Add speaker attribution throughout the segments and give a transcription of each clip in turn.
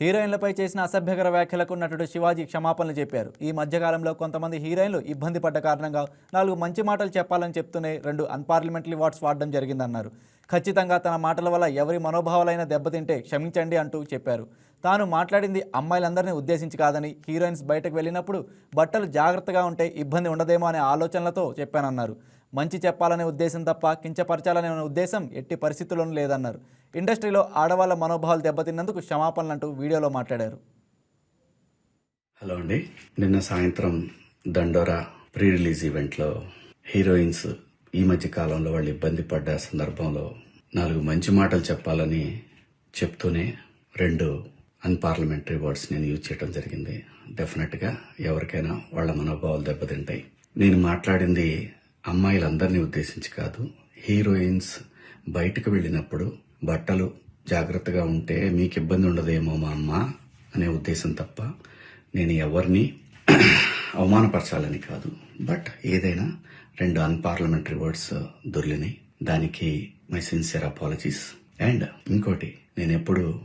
Speaker 1: హీరోయిన్లపై చేసిన అసభ్యకర వ్యాఖ్యలకు నటుడు శివాజీ క్షమాపణలు చెప్పారు. ఈ మధ్యకాలంలో కొంతమంది హీరోయిన్లు ఇబ్బంది పడ్డ కారణంగా నాలుగు మంచి మాటలు చెప్పాలని చెప్తూనే రెండు అన్పార్లమెంటరీ వార్డ్స్ వాడడం జరిగిందన్నారు. ఖచ్చితంగా తన మాటల వల్ల ఎవరి మనోభావాలైనా దెబ్బతింటే క్షమించండి అంటూ చెప్పారు. తాను మాట్లాడింది అమ్మాయిలందరినీ ఉద్దేశించి కాదని హీరోయిన్స్ బయటకు వెళ్ళినప్పుడు బట్టలు జాగ్రత్తగా ఉంటే ఇబ్బంది ఉండదేమో అనే ఆలోచనలతో చెప్పానన్నారు. మంచి చెప్పాలనే ఉద్దేశం తప్ప కించపరచాలనే ఉద్దేశం ఎట్టి పరిస్థితుల్లోనూ లేదన్నారు. ఇండస్ట్రీలో ఆడవాళ్ళ మనోభావాలు దెబ్బతిన్నందుకు క్షమాపణలు అంటూ వీడియోలో మాట్లాడారు.
Speaker 2: హలో అండి. నిన్న సాయంత్రం దండోరా ప్రీ రిలీజ్ ఈవెంట్లో హీరోయిన్స్ ఈ మధ్య కాలంలో వాళ్ళు ఇబ్బంది పడ్డ సందర్భంలో నాలుగు మంచి మాటలు చెప్పాలని చెప్తూనే రెండు అన్పార్లమెంటరీ వర్డ్స్ నేను యూజ్ చేయడం జరిగింది. డెఫినెట్గా ఎవరికైనా వాళ్ళ మనోభావాలు దెబ్బతింటాయి. నేను మాట్లాడింది అమ్మాయిలందరినీ ఉద్దేశించి కాదు హీరోయిన్స్ బయటకు వెళ్ళినప్పుడు బట్టలు జాగ్రత్తగా ఉంటే మీకు ఇబ్బంది ఉండదేమో మా అమ్మ అనే ఉద్దేశం తప్ప నేను ఎవరిని అవమానపరచాలని కాదు. బట్ ఏదైనా రెండు అన్పార్లమెంటరీ వర్డ్స్ దొర్లినాయి దానికి మై సిన్సియర్ అపాలజీస్. అండ్ ఇంకోటి నేను ఎప్పుడు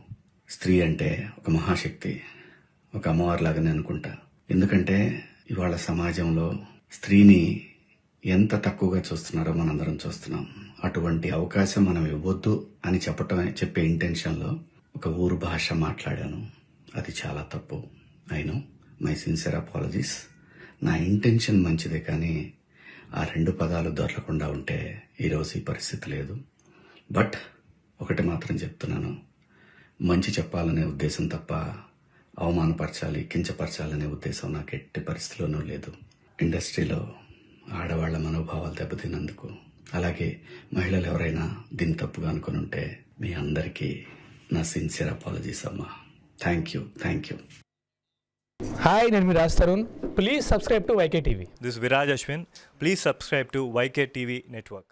Speaker 2: స్త్రీ అంటే ఒక మహాశక్తి ఒక అమ్మవారి లాగానే అనుకుంటా. ఎందుకంటే ఇవాళ సమాజంలో స్త్రీని ఎంత తక్కువగా చూస్తున్నారో మనందరం చూస్తున్నాం. అటువంటి అవకాశం మనం ఇవ్వద్దు అని చెప్పటం చెప్పే ఇంటెన్షన్లో ఒక ఊరు భాష మాట్లాడాను. అది చాలా తప్పు. అయినో మై సిన్సియర్ అపాలజీస్ నా ఇంటెన్షన్ మంచిదే కానీ ఆ రెండు పదాలు దొరకకుండా ఉంటే ఈరోజు ఈ పరిస్థితి లేదు. బట్ ఒకటి మాత్రం చెప్తున్నాను. మంచి చెప్పాలనే ఉద్దేశం తప్ప అవమానపరచాలి కించపరచాలనే ఉద్దేశం నాకు ఎట్టి పరిస్థితిలోనూ లేదు. ఇండస్ట్రీలో ఆడవాళ్ళ మనోభావాలు దెబ్బతిన్నందుకు. అలాగే మహిళలు ఎవరైనా దీన్ని తప్పుగా అనుకుని ఉంటే మీ అందరికీ నా సిన్సియర్ అపాలజీస్ అమ్మా. Thank you thank you.
Speaker 3: Hi నేను మీ Raj Tarun. Please subscribe to YK TV
Speaker 4: is Viraj Ashwin. Please subscribe to YK TV Network.